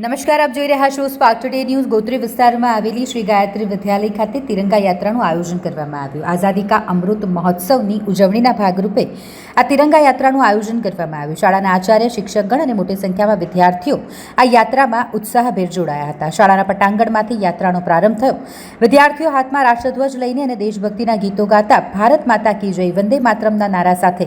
નમસ્કાર, આપ જોઈ રહ્યા છો સ્પાર્ક ટુડે ન્યૂઝ ગોત્રી વિસ્તારમાં આવેલી શ્રી ગાયત્રી વિદ્યાલય ખાતે તિરંગા યાત્રાનું આયોજન કરવામાં આવ્યું. આઝાદી કા અમૃત મહોત્સવની ઉજવણીના ભાગરૂપે આ તિરંગા યાત્રાનું આયોજન કરવામાં આવ્યું. શાળાના આચાર્ય, શિક્ષકગણ અને મોટી સંખ્યામાં વિદ્યાર્થીઓ આ યાત્રામાં ઉત્સાહભેર જોડાયા હતા. શાળાના પટાંગણમાંથી યાત્રાનો પ્રારંભ થયો. વિદ્યાર્થીઓ હાથમાં રાષ્ટ્રધ્વજ લઈને અને દેશભક્તિના ગીતો ગાતા ભારત માતા કી જય, વંદે માતરમના નારા સાથે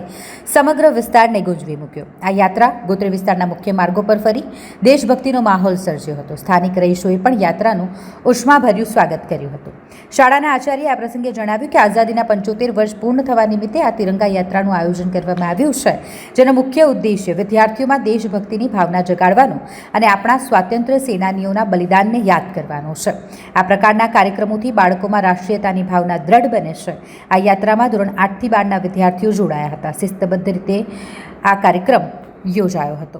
સમગ્ર વિસ્તારને ગુંજવી મૂક્યો. આ યાત્રા ગોત્રી વિસ્તારના મુખ્ય માર્ગો પર ફરી દેશભક્તિનો માહોલ સર્જ્યો હતો. સ્થાનિક રહીશોએ પણ યાત્રાનું ઉષ્માભર્યું સ્વાગત કર્યું હતું. શાળાના આચાર્યએ આ પ્રસંગે જણાવ્યું કે આઝાદીના પંચોતેર વર્ષ પૂર્ણ થવા નિમિત્તે આ તિરંગા યાત્રાનું આયોજન કરવામાં આવ્યું છે, જેનો મુખ્ય ઉદ્દેશ્ય વિદ્યાર્થીઓમાં દેશભક્તિની ભાવના જગાડવાનો અને આપણા સ્વાતંત્ર્ય સેનાનીઓના બલિદાનને યાદ કરવાનો છે. આ પ્રકારના કાર્યક્રમોથી બાળકોમાં રાષ્ટ્રીયતાની ભાવના દ્રઢ બને છે. આ યાત્રામાં ધોરણ આઠથી બારના વિદ્યાર્થીઓ જોડાયા હતા. શિસ્તબદ્ધ રીતે આ કાર્યક્રમ યોજાયો હતો.